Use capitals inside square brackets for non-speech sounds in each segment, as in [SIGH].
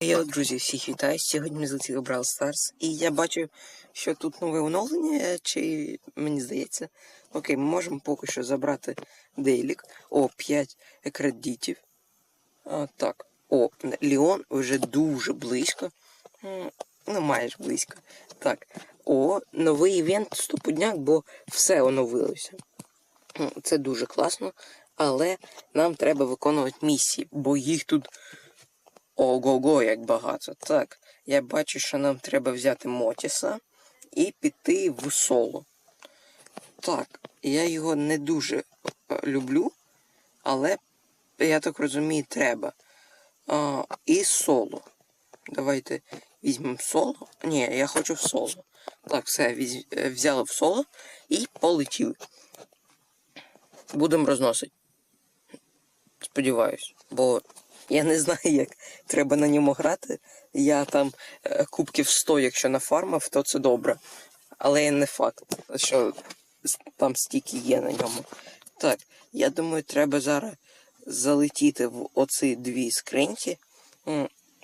Я, друзі, всіх вітаю. Сьогодні ми злетіли Brawl Stars. І я бачу, що тут нове оновлення, чи мені здається. Окей, ми можемо поки що забрати Дейлік. О, 5 кредитів. А, так. О, Леон вже дуже близько. Ну, майже близько. Так. О, новий івент стопудняк, бо все оновилося. Це дуже класно, але нам треба виконувати місії, бо їх тут Ого-го, як багато. Так, я бачу, що нам треба взяти Мотіса і піти в соло. Так, я його не дуже е, люблю, але, я так розумію, треба. А, і соло. Давайте візьмемо соло. Ні, я хочу в соло. Так, все, е, взяли в соло і полетіли. Будемо розносити. Сподіваюсь, бо я не знаю, як треба на ньому грати. Я там е, кубків 100, якщо нафармив, то це добре. Але не факт, що там стільки є на ньому. Так, я думаю, треба зараз залетіти в оці дві скриньки.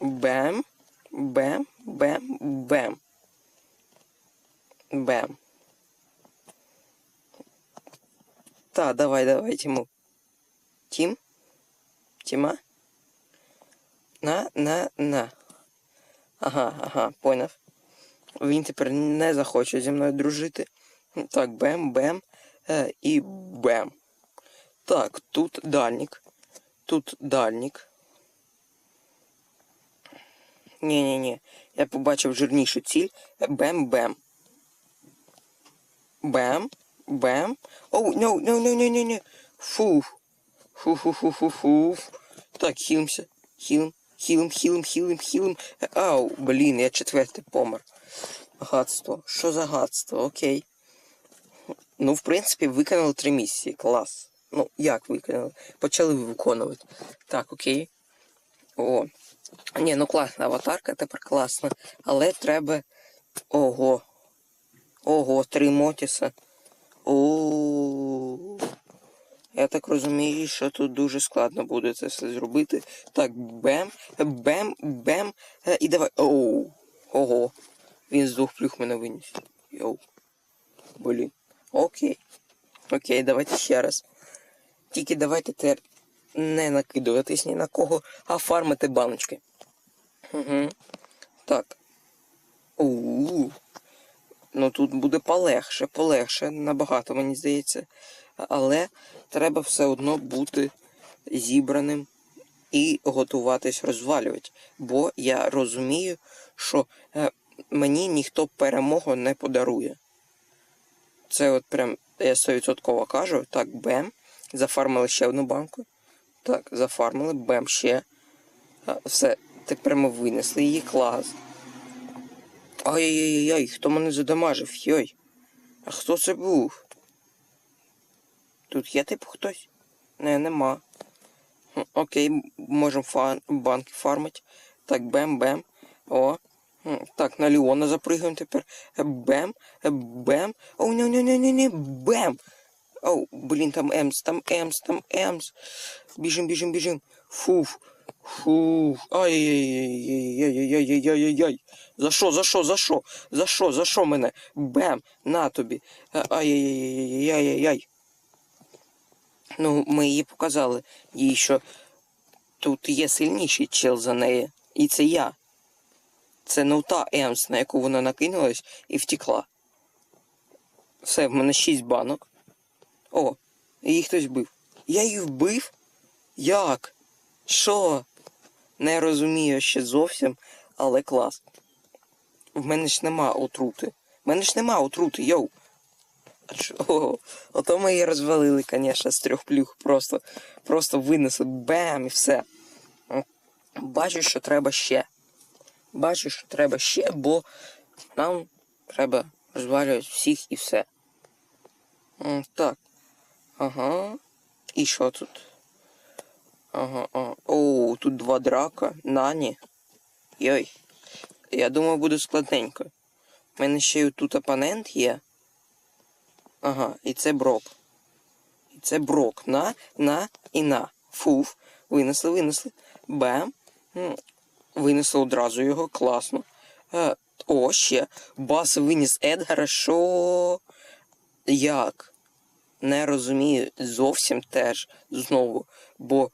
Бем, бем, бем, бем. Бем. Та, давай, давай, Тіму. Тім? Тіма? На, на, на. Ага, ага, поняв. Він тепер не захоче зі мною дружити. Так, бем, бем е, і бем. Так, тут дальник. Тут дальник. Ні-ні-ні. Я побачив жирнішу ціль. Бем-бем. Бем. Бем. Оу, no, no, no, no, no, no. Фуф. Фу-фу-фу-фу-фу. Так, хілимся. Хілим, хілим, хілим, хілим, хілим. Ау, блін, я четвертий помер. Гадство. Що за гадство? Окей. Ну, в принципі, виконали три місії. Клас. Ну, як виконали? Почали виконувати. Так, окей. О. Ні, ну класна аватарка, тепер класна. Але треба. Ого. Ого, три Мотіса. О. Я так розумію, що тут дуже складно буде це все зробити. Так, бем, бем, бем. е, І давай. Оу. Ого. Він з двох плюх мене виніс. Йоу. Блін. Окей. Окей, давайте ще раз. Тільки давайте тепер не накидуватись ні на кого, а фармити баночки. Угу. Так. Оу. Ну тут буде полегше, полегше, набагато, мені здається. Але треба все одно бути зібраним і готуватись розвалювати. Бо я розумію, що е, мені ніхто перемогу не подарує. Це от прям я 100% кажу. Так, бем. Зафармили ще одну банку. Так, зафармили, бем ще. Все, тепер ми винесли її клас. Ай-яй-яй, хто мене задамажив? Йой. А хто це був? Тут є типу хтось? Не, нема. Окей, можемо фа... банки фармити. Так, бем-бем. О. Так, на Леона запрыгаємо тепер. Бем, бем. О, не не не не не бем. Оу, блін, там Емс, там Емс, там Емс. Біжим, біжим, біжим. Фуф. Фуф. Ай-яй-яй-яй-яй-яй-яй-яй-яй. За що, за що, за що? За що, за що мене? Бем, на тобі. Е, Ай-яй-яй-яй-яй-яй. Ну, ми її показали. Їй, що тут є сильніший чел за неї. І це я. Це не та Емс, на яку вона накинулась і втекла. Все, в мене шість банок. О, її хтось вбив. Я її вбив? Як? Що? Не розумію ще зовсім, але клас. В мене ж нема отрути. В мене ж нема отрути, йоу. Чого? Ото ми її розвалили, звісно, з трьох плюх. Просто, просто винесли бем і все. Бачу, що треба ще. Бачу, що треба ще, бо нам треба розвалювати всіх і все. Так. Ага. І що тут? Ага, ага. О, тут два драка. Нані. Йой. Я думав, буде складненько. У мене ще й тут опонент є. Ага, і це брок. І це брок. На, на і на. Фуф. Винесли, винесли. Бем. Винесли одразу його, класно. Е, о, ще. Бас виніс Едгара, що. Як? Не розумію зовсім теж знову. Бо,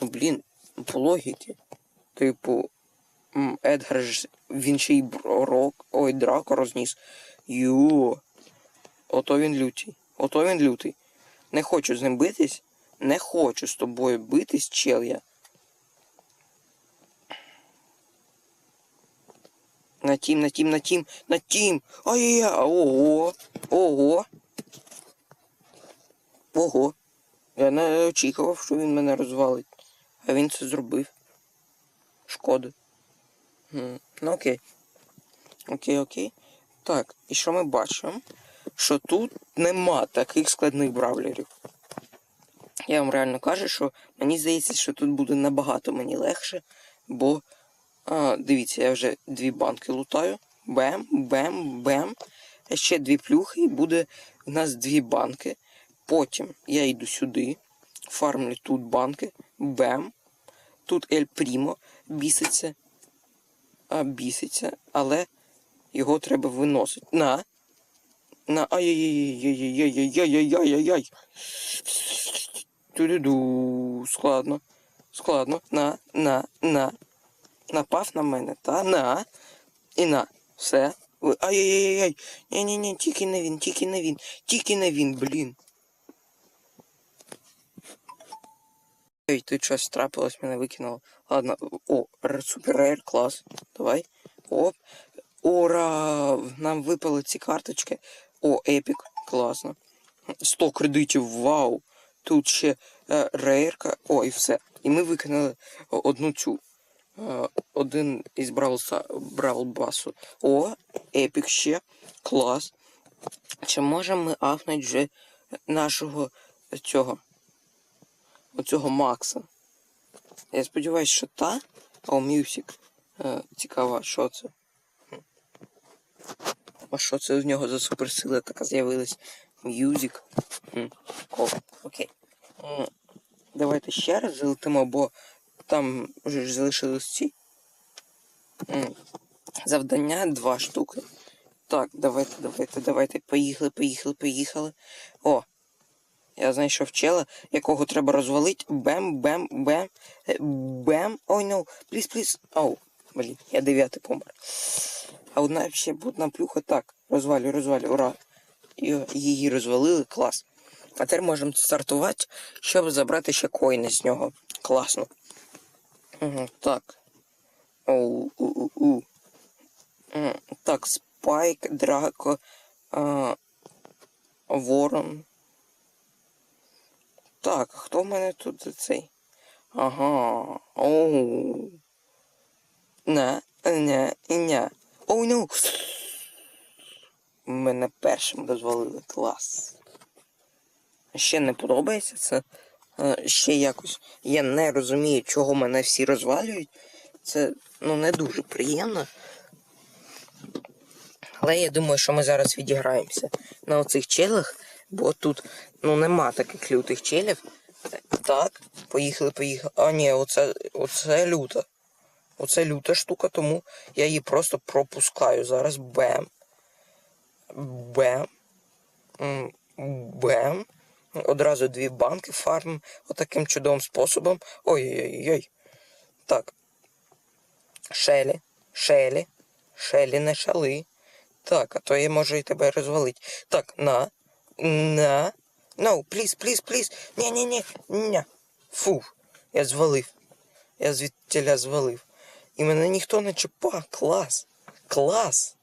ну блін, по логіки. Типу, Едгар ж він ще й рок, ой, драко розніс. Ю. Ото він лютий. Ото він лютий. Не хочу з ним битись. Не хочу з тобою битись, чел я. На тім, на тім, на тім, на тім. Ай-яй-яй, ого, ого. Ого. Я не очікував, що він мене розвалить. А він це зробив. Шкода. Ну окей. Окей, окей. Так, і що ми бачимо? Що тут нема таких складних бравлерів. Я вам реально кажу, що мені здається, що тут буде набагато мені легше, бо а, дивіться, я вже дві банки лутаю. Бем, бем, бем. Ще дві плюхи і буде у нас дві банки. Потім я йду сюди, фармлю тут банки. Бем. Тут Ель Прімо біситься. А, біситься, але його треба виносити. На. На. Ай-яй-яй-яй-яй-яй-яй-яй-яй-яй. Ту-ду-ду. Складно. Складно. На, на, на. Напав на мене, та на. І на. Все. Ай-яй-яй-яй. Ні-ні-ні, тільки не він, тільки не він, тільки не він, блін. Ой, тут щось трапилось, мене викинуло. Ладно, о, супер рейр, клас. Давай. Оп. Ура! Нам випали ці карточки. О, епік, класно. 100 кредитів, вау! Тут ще е, рейрка. О, і все. І ми виконали одну цю. Е, один із Бравлса, Бравлбасу. О, епік ще. Клас. Чи можемо ми афнути вже нашого цього? Оцього Макса? Я сподіваюся, що та. О, Мюсік. Е, цікаво, що це? А що це з нього за суперсила така з'явилась? Мюзик. Окей. Давайте ще раз залетимо, бо там вже ж залишились ці. Завдання два штуки. Так, давайте, давайте, давайте. Поїхали, поїхали, поїхали. О! Я знайшов чела, якого треба розвалити. Бем, бем, бем. Бем. Ой, ну, пліз, пліз. Оу, блін, я дев'ятий помер. А одна ще одна плюха. Так, розвалю, розвалю, ура. І її розвалили, клас. А тепер можемо стартувати, щоб забрати ще коїни з нього. Класно. Угу, так. Оу, у, у, у. Так, Спайк, Драко, а, Ворон. Так, хто в мене тут за цей? Ага. Оу. Не, не. Оу, ну. Мене першим дозволили. Клас. Ще не подобається це. Е, Ще якось. Я не розумію, чого мене всі розвалюють. Це ну не дуже приємно. Але я думаю, що ми зараз відіграємося на оцих челях, бо тут ну нема таких лютих челів. Так, поїхали, поїхали. А ні, оце, оце люта. Оце люта штука, тому я її просто пропускаю. Зараз бем. Бем. Бем. Одразу дві банки фарм отаким чудовим способом. Ой-ой-ой. Так. Шелі. Шелі. Шелі не шали. Так, а то я можу і тебе розвалити. Так, на. На. No, please, please, please. Ні-ні-ні. Фу. Я звалив. Я звідтіля звалив. І мене ніхто не чіпав. Клас. Клас.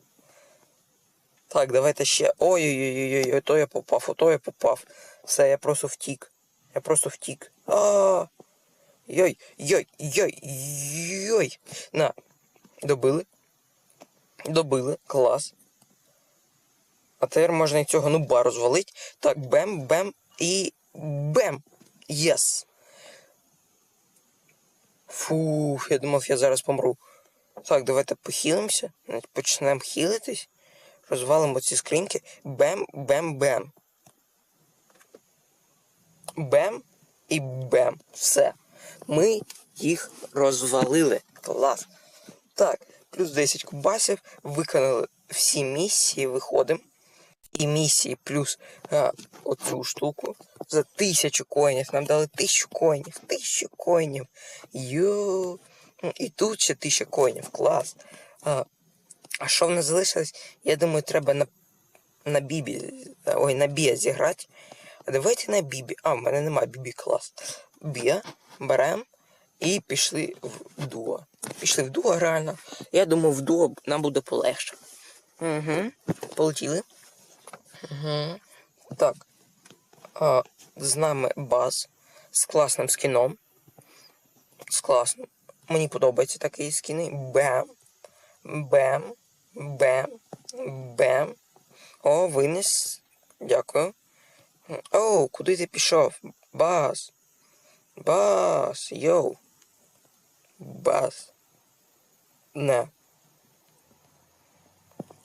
Так, давайте ще. Ой-ой-ой, ото я попав, ото я попав. Все, я просто втік. Я просто втік. А. Йой, йой, йой, йой. На. Добили. Добили. Клас. А тепер можна і цього нуба розвалити. Так, бем, бем і бем. Єс. Фух, я думав, я зараз помру. Так, давайте похилимося. Почнемо хилитись. Розвалимо ці скриньки. Бем, бем, і бем. Все. Ми їх розвалили. Клас. Так, плюс 10 кубасів, виконали всі місії, виходимо. І місії плюс а, оцю штуку за тисячу коїнів. Нам дали тисячу коїнів, тисячу коїнів. Йо. І тут ще тисяча коїнів. Клас. А, а що в нас залишилось? Я думаю, треба на, на бібі. Ой, на бія зіграти. А давайте на бібі. А, в мене немає бібі клас. Бія, берем і пішли в дуо. Пішли в дуо реально. Я думаю, в дуо нам буде полегше. Угу. Полетіли. Угу. Так. А, з нами баз з класним скіном. З класним. Мені подобається такий скіни. Бем. Бем. Бем. Бем. О, винес. Дякую. О, куди ти пішов? Баз. Баз. Йоу. Баз. Не.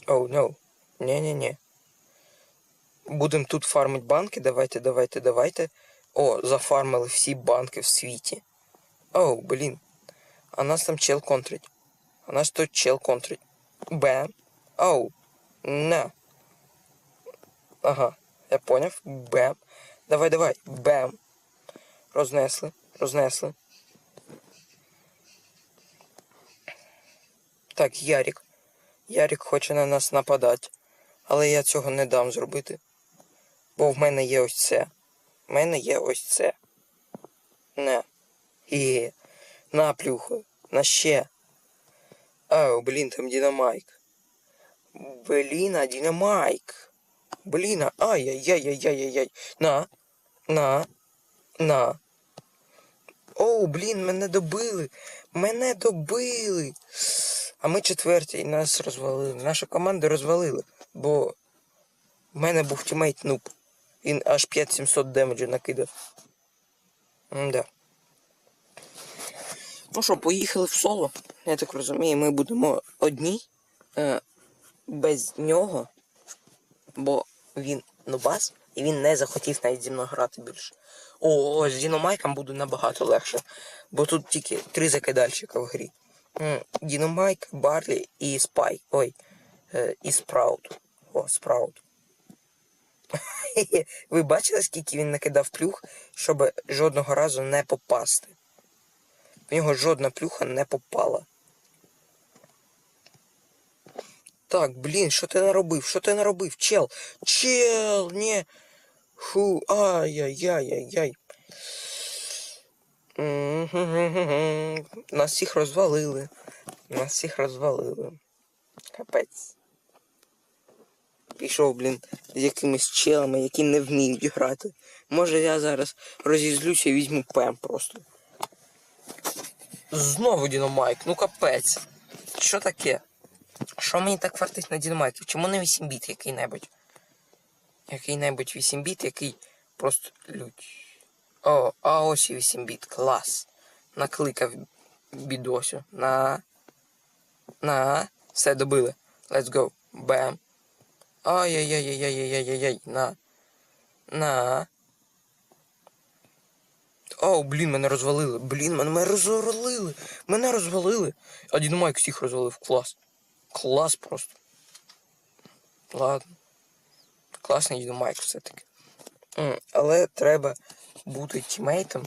Оу, no. Ні-ні-ні. Будемо тут фармити банки. Давайте, давайте, давайте. О, зафармили всі банки в світі. Оу, блін. А нас там чел контрить. А нас тут чел контрить. Бем. Оу. На. Ага, я поняв. Бем. Давай, давай. Бем. Рознесли. Рознесли. Так, Ярік. Ярік хоче на нас нападати. Але я цього не дам зробити. Бо в мене є ось це. В мене є ось це. Не. І на плюху. На ще. Ау, блін, там динамайк. Блін, а динамайк. Блін, ай-яй-яй-яй-яй-яй. На. На. На. Оу, блін, мене добили. Мене добили. А ми четверті і нас розвалили. Нашу команду розвалили. Бо в мене був тімейт нуб. Він аж 5700 демеджу накидав. Да. Ну що, поїхали в соло. Я так розумію, ми будемо одні. Е, без нього. Бо він нубас, і він не захотів навіть зі мною грати більше. О, з Діномайком буде набагато легше. Бо тут тільки три закидальщика в грі. Діномайк, Барлі і Спай. Ой. Е, і Спраут. О, Спраут. [LAUGHS] Ви бачили, скільки він накидав плюх, щоб жодного разу не попасти? В нього жодна плюха не попала. Так, блін, що ти наробив? Що ти наробив? Чел! Чел! Ні! Фу, ай-яй-яй-яй-яй. Нас всіх розвалили. Нас всіх розвалили. Капець. Пішов, блін, з якимись челами, які не вміють грати. Може я зараз розізлюся і візьму пем просто. Знову Діномайк, ну капець. Що таке? Що мені так фартить на Діномайків? Чому не 8 біт який-небудь? Який-небудь 8 біт, який просто лють. О, а ось і 8 біт, клас. Накликав бідосю. На. На. Все добили. Let's go. Бем. Ай-яй-яй-яй-яй-яй-яй-яй. На. На. Оу, блін, мене розвалили. Блін, мене, розвалили. Мене розвалили. А Дінамайк всіх розвалив. Клас. Клас просто. Ладно. Класний Дінамайк все-таки. Але треба бути тімейтом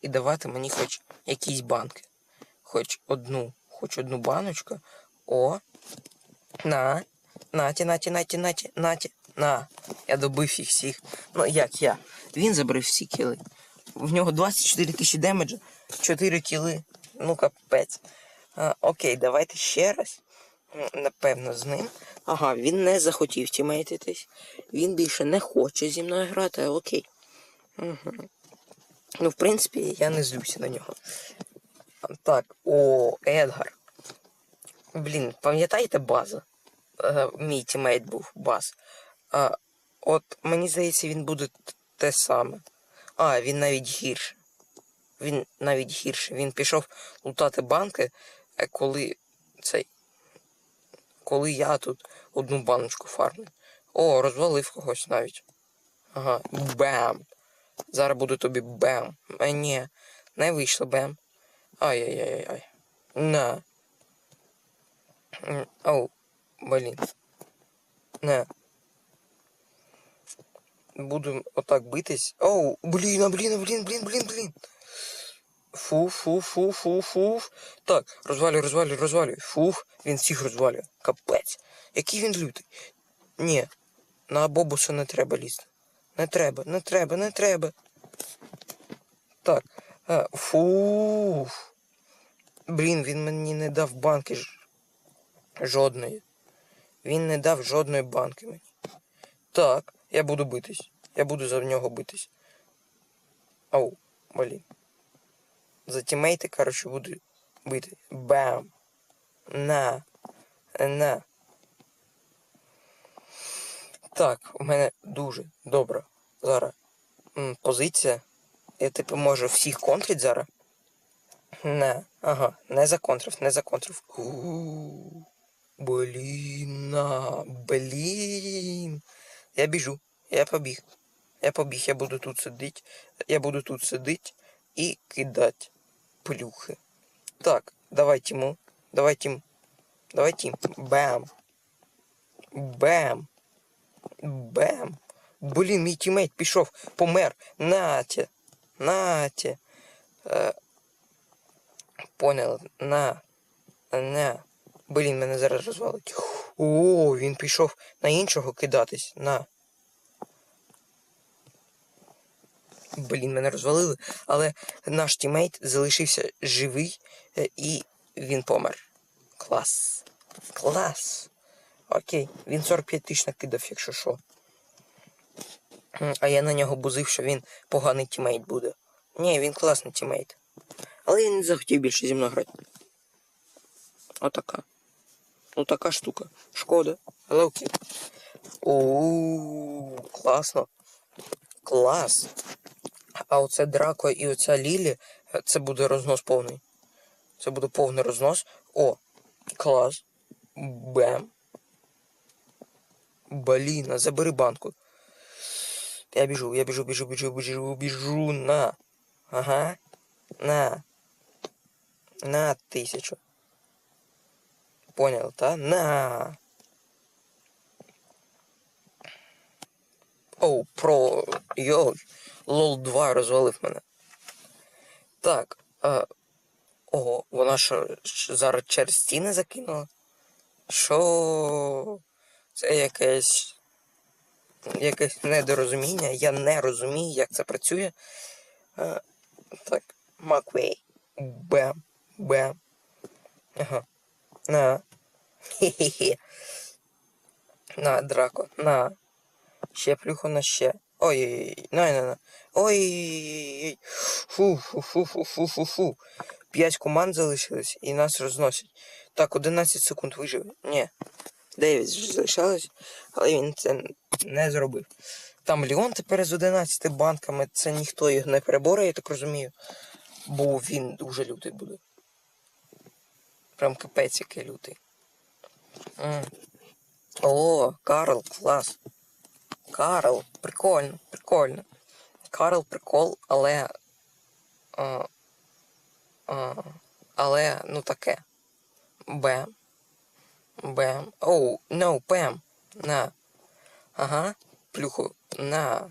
і давати мені хоч якісь банки. Хоч одну, хоч одну баночку. О. На. Наті, наті, наті, наті, наті. На. Я добив їх всіх. Ну як я? Він забрав всі кіли. В нього 24 тисячі демеджа, 4 кіли. Ну капець. А, окей, давайте ще раз. Напевно, з ним. Ага, він не захотів тімейтитись. Він більше не хоче зі мною грати, окей. Угу. Ну, в принципі, я не злюся на нього. Так, о, Едгар. Блін, пам'ятаєте база? Е, мій тімейт був баз. А, от мені здається, він буде те саме. А, він навіть гірше. Він навіть гірше. Він пішов лутати банки, е, коли цей. Коли я тут одну баночку фармлю. О, розвалив когось навіть. Ага, бем. Зараз буде тобі бем. А ні, не вийшло бем. Ай-яй-яй-яй. На. Оу, блін. Не. Буду отак битись. Оу, блін, блін, блін, блін, блін, блін. Фу, фу, фу, фу, фу. Так, розвалюй, розвалюй, розвалюй. Фух, він всіх розвалює. Капець. Який він лютий. Ні, на бобуса не треба лізти. Не треба, не треба, не треба. Так. А, фу. Блін, він мені не дав банки ж... жодної. Він не дав жодної банки мені. Так, я буду битись. Я буду за нього битись. Ау, блін. За тімейти, коротше, буду бити. Бам. На. На. Так, у мене дуже добра зараз позиція. Я типу можу всіх контрить зараз. Не, ага, не законтрив, не законтрив. У-у-у. Блін, на, блін. Я біжу, я побіг. Я побіг, я буду тут сидіти. Я буду тут сидіти і кидати плюхи. Так, давай Тіму. Давай Тім. Давай Тім. Бам. Бам. Бам. Блін, мій тімейт пішов, помер. Натя. Натя. Е, поняли. На. На. Блін, мене зараз розвалить. О, він пішов на іншого кидатись. На. Блін, мене розвалили, але наш тімейт залишився живий е, і він помер. Клас. Клас. Окей, він 45 тисяч накидав, якщо що. А я на нього бузив, що він поганий тімейт буде. Ні, він класний тімейт. Але я не захотів більше зі мною грати. Отака. Ну така штука. Шкода. Окей. Оу, класно. Клас. А оце Драко і оця Лілі, це буде рознос повний. Це буде повний рознос. О, клас. Бем. Блін, а забери банку. Я біжу, я біжу, біжу, біжу, біжу, біжу на. Ага. На. На тисячу. Понял, та? На. Оу, про. Йой. Лол 2 розвалив мене. Так. А... Ого, вона що зараз через стіни закинула? Що? Це якесь. Якесь недорозуміння. Я не розумію, як це працює. А, так, Маквей. Бем. Бем. Ага. На. Хе-хе-хе. [LAUGHS] На, Драко, на. Ще плюху на ще. Ой-ой-ой. На, на, на. Ой. Фу, фу, фу, фу, фу, фу, фу. П'ять команд залишилось і нас розносять. Так, 11 секунд виживе. Ні. 9 вже залишалось, але він це не зробив. Там Ліон тепер з 11 банками, це ніхто їх не переборе, я так розумію. Бо він дуже лютий буде. Прям капець який лютий. М. О, Карл, клас. Карл, прикольно, прикольно. Карл прикол, але. А, а, але, ну таке. Бем. Бем. Оу, no, Пем. На. Ага. Плюху. На.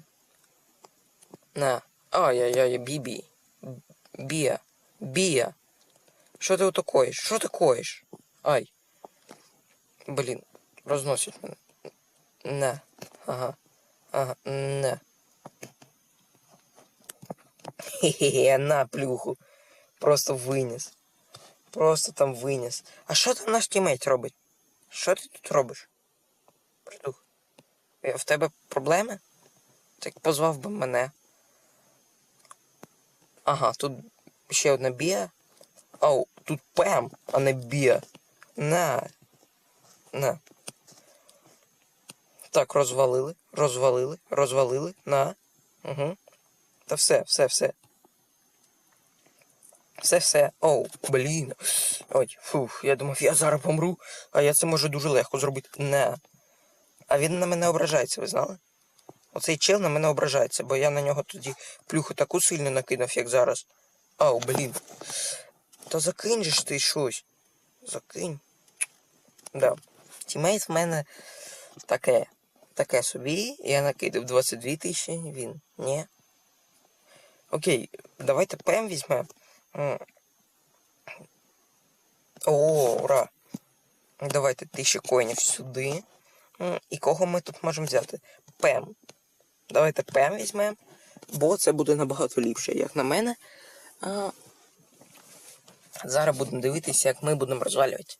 На. Ай-яй-яй, бібі. Бія. Бія. Що ти отакоїш? Що ти коїш? Ай. Блін, розносить мене. На. Ага. Ага. На. Хе-хе, на плюху. Просто виніс. Просто там виніс. А що там наш тімейт робить? Що ти тут робиш? Придух. Е, В тебе проблеми? Так позвав би мене. Ага, тут ще одна бія. Ау, тут Пем, а не бія. На. На. Так, розвалили, розвалили, розвалили. На. Угу. Та все, все, все. Все, все. Оу, блін. Ой, фух, я думав, я зараз помру, а я це можу дуже легко зробити. Не. А він на мене ображається, ви знали? Оцей чел на мене ображається, бо я на нього тоді плюху таку сильно накинув, як зараз. Ау, блін. Та закинь же ти щось. Закинь. Да. Тімейт в мене таке. Таке собі. Я накидав 22 тисячі, він. Ні. Окей, давайте ПМ візьмемо. О, ура! Давайте тисячу коїнів сюди. І кого ми тут можемо взяти? Пем. Давайте Пем візьмемо, бо це буде набагато ліпше, як на мене. Зараз будемо дивитися, як ми будемо розвалювати.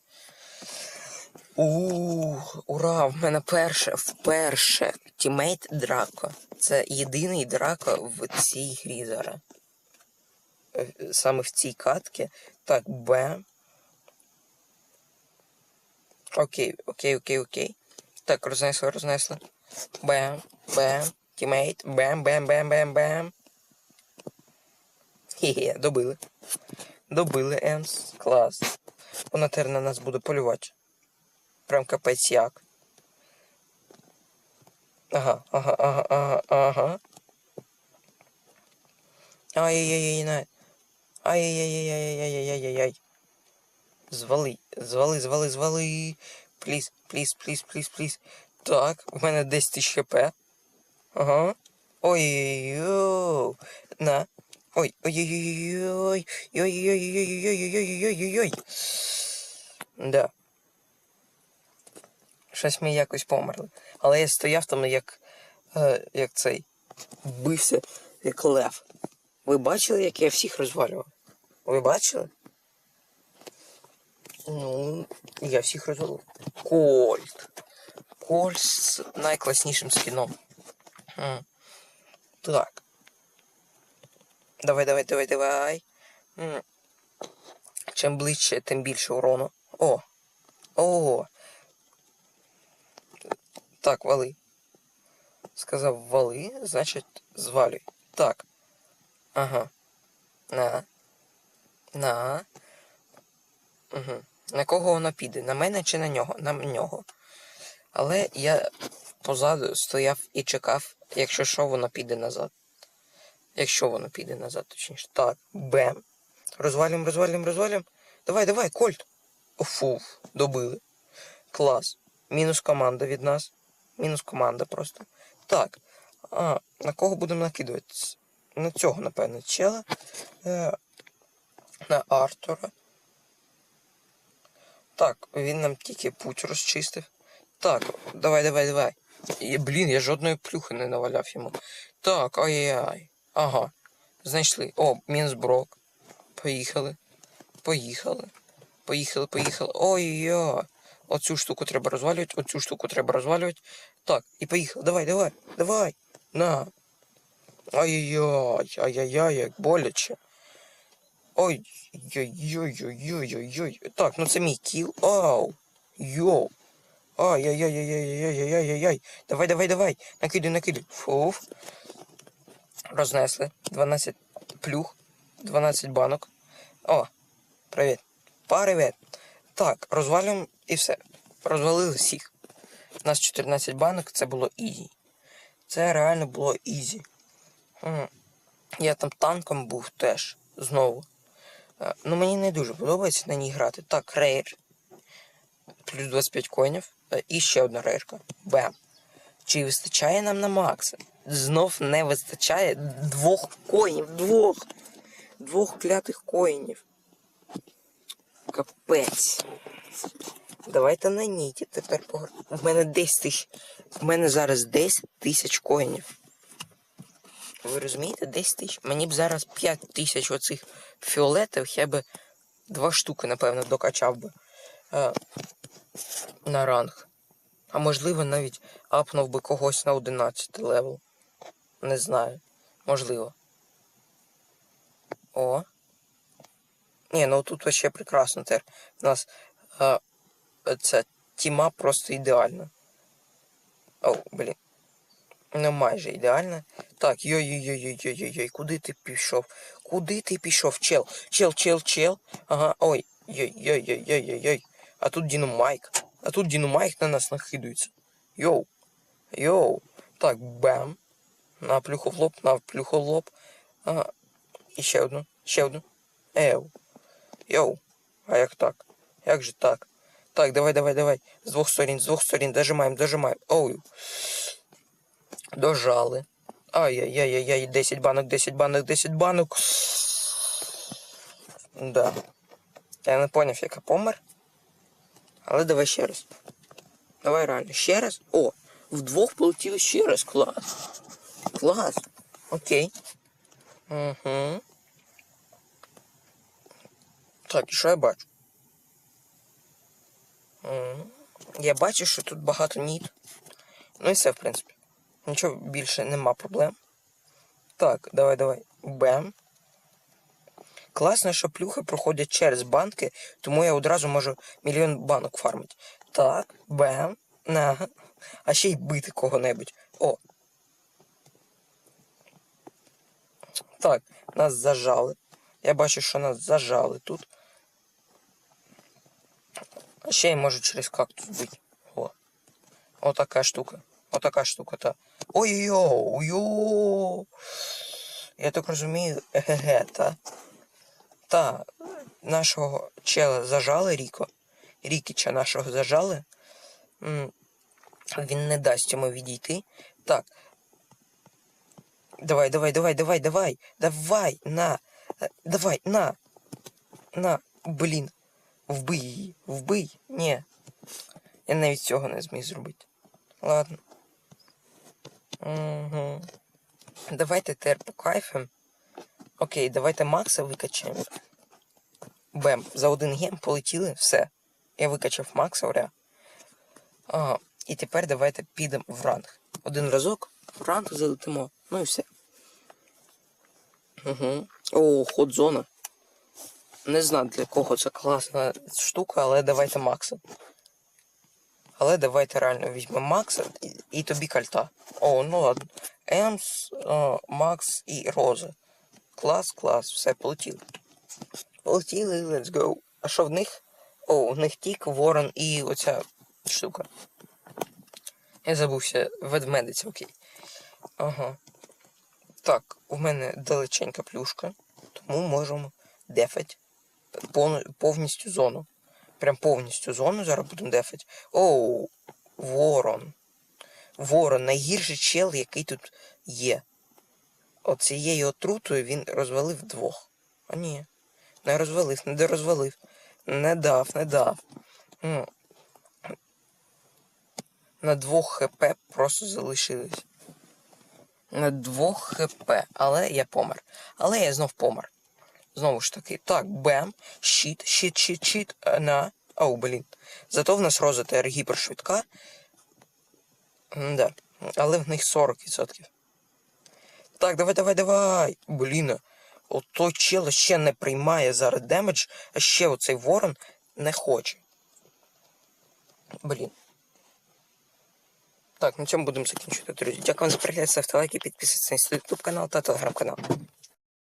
Ух, ура! В мене перше, вперше тімейт Драко. Це єдиний Драко в цій грі зараз. Е, Саме в цій катці. Так, Б. Окей, окей, окей, окей. Так, рознесли, рознесли. Бем, бем, тімейт, бем, бем, бем, бем, бем. Хе-хе, добили. Добили Емс. Клас. Вона тепер на нас буде полювати. Прям капець як. Ага, ага, ага, ага, ага. Ай-яй-яй-яй, на. Ай-яй-яй-яй-яй-яй-яй-яй. Звали, звали, звали, звали. Пліз, пліз, пліз, пліз, пліз. Так, у мене 10 тисяч хп. Ага. Ой-ой-ой. На. Ой, ой-ой-ой. Ой-ой-ой-ой-ой-ой-ой-ой-ой-ой. Да. Щось ми якось померли. Але я стояв там як, е, як цей. Бився, як лев. Ви бачили, як я всіх розвалював? Ви бачили? Ну, я всіх розвалив. Кольт. Кольт з найкласнішим скіном. Так. Давай, давай, давай, давай. Чим ближче, тим більше урону. О! О! Так, вали. Сказав вали, значить звалюй. Так. Ага. На. На. Угу. На кого вона піде? На мене чи на нього? На нього. Але я позаду стояв і чекав, якщо що, вона піде назад. Якщо вона піде назад, точніше. Так, бем. Розвалюємо, розвалюємо, розвалюємо. Давай, давай, Кольт. Фу, добили. Клас. Мінус команда від нас. Мінус команда просто. Так. А, на кого будемо накидувати? На цього, напевно, чела. Е, на Артура. Так, він нам тільки путь розчистив. Так, давай, давай, давай. Блін, я жодної плюхи не наваляв йому. Так, ай-яй-яй. Ага. Знайшли. О, мінус брок. Поїхали. Поїхали. Поїхали, поїхали. Ой-ой-ой. Оцю штуку треба розвалювати, оцю штуку треба розвалювати. Так, і поїхали. Давай, давай, давай. На. Ай-яй-яй, ай-яй-яй, як боляче. Ой, ой-ой-ой-ой-ой-ой. Так, ну це мій кіл. Ау. Йоу. Ай-яй-яй-яй-яй-яй-яй-яй-яй. Давай, давай, давай. Накидай, накидай. Фуф. Рознесли. 12 плюх. 12 банок. О, привіт. Привіт. Так, розвалюємо і все. Розвалили всіх. У нас 14 банок, це було ізі. Це реально було ізі. Я там танком був теж. Знову. Е, Ну, мені не дуже подобається на ній грати. Так, рейр. Плюс 25 коїнів. Е, І ще одна рейрка. Бем. Чи вистачає нам на Макса? Знов не вистачає двох коїнів. Двох. Двох клятих коїнів. Капець. Давайте на ніті тепер пограємо. У мене 10 тисяч. У мене зараз 10 тисяч коїнів. Ви розумієте, 10 тисяч. Мені б зараз 5 тисяч оцих фіолетових, я би два штуки, напевно, докачав би е, на ранг. А можливо, навіть апнув би когось на 11 левел. Не знаю. Можливо. О. Ні, ну тут вообще прекрасно тепер. У нас е, ця тіма просто ідеальна. О, блін. Ну майже ідеальна. Так, йой-йой-йой-йой-йой-йой, куди ти пішов? Куди ти пішов? Чел, чел, чел, чел. Ага, ой. Йой-йой-йой-йой-йой. А тут Діномайк. А тут Діномайк на нас нахидується. Йоу. Йоу. Так, бам. На плюху в лоб, на плюху в лоб. Ага. І ще одну. Ще одну. Еу. Йоу. А як так? Як же так? Так, давай, давай, давай. З двох сторін, з двох сторін. Дожимаємо, дожимаємо. Оу. Дожали. Ай-яй-яй-яй, 10 банок, 10 банок, 10 банок. Да. Я не поняв, яка помер. Але давай ще раз. Давай реально. Ще раз. О, вдвох полетіли ще раз. Клас. Клас. Окей. Угу. Так, і що я бачу? Я бачу, що тут багато ніт. Ну і все, в принципі. Нічого більше нема проблем. Так, давай, давай. Бем. Класно, що плюхи проходять через банки, тому я одразу можу мільйон банок фармити. Так, бем. На. А ще й бити кого-небудь. О. Так, нас зажали. Я бачу, що нас зажали тут. А ще я можу через кактус бити. О. Отака штука. Отака штука, та. Ой-йо, йо. Я так розумію, еге, та. Та, нашого чела зажали Ріко. Рікіча нашого зажали. Він не дасть йому відійти. Так. Давай, давай, давай, давай, давай. Давай, на. Е, Давай, на. На. Блін. Вбий її. Вбий. Ні. Я навіть цього не зміг зробити. Ладно. Угу. Давайте тепер покайфем. Окей, давайте Макса викачаємо. Бем, за один гем полетіли, все. Я викачав Макса. Ага. І тепер давайте підемо в ранг. Один разок, ранг залетимо. Ну і все. Угу. О, ход зона. Не знаю для кого це класна штука, але давайте Макса. Але давайте реально візьмемо Макса і, і тобі кальта. О, ну ладно. Емс, о, Макс і Роза. Клас, клас, все, полетіли. Полетіли, let's go. А що в них? О, у них тік, ворон і оця штука. Я забувся, ведмедиця, окей. Ага. Так, у мене далеченька плюшка, тому можемо дефать повністю зону. Прям повністю зону зараз будемо дефать. Оу, ворон. Ворон, найгірший чел, який тут є. Оцією отрутою він розвалив двох. А ні. Не розвалив, не дорозвалив. Не дав, не дав. На двох хп просто залишились. На двох хп. Але я помер. Але я знов помер. Знову ж таки, так, бем, щит, щит, щит, щит, е, на. Оу, блін. Зато в нас роза ТР гіпершвидка. Да. Але в них 40%. Так, давай, давай, давай. Блін. От той чел ще не приймає зараз демедж, а ще оцей ворон не хоче. Блін. Так, на цьому будемо закінчувати, друзі. Дякую вам за перегляд, ставте лайки, підписуйтесь на YouTube канал та телеграм-канал.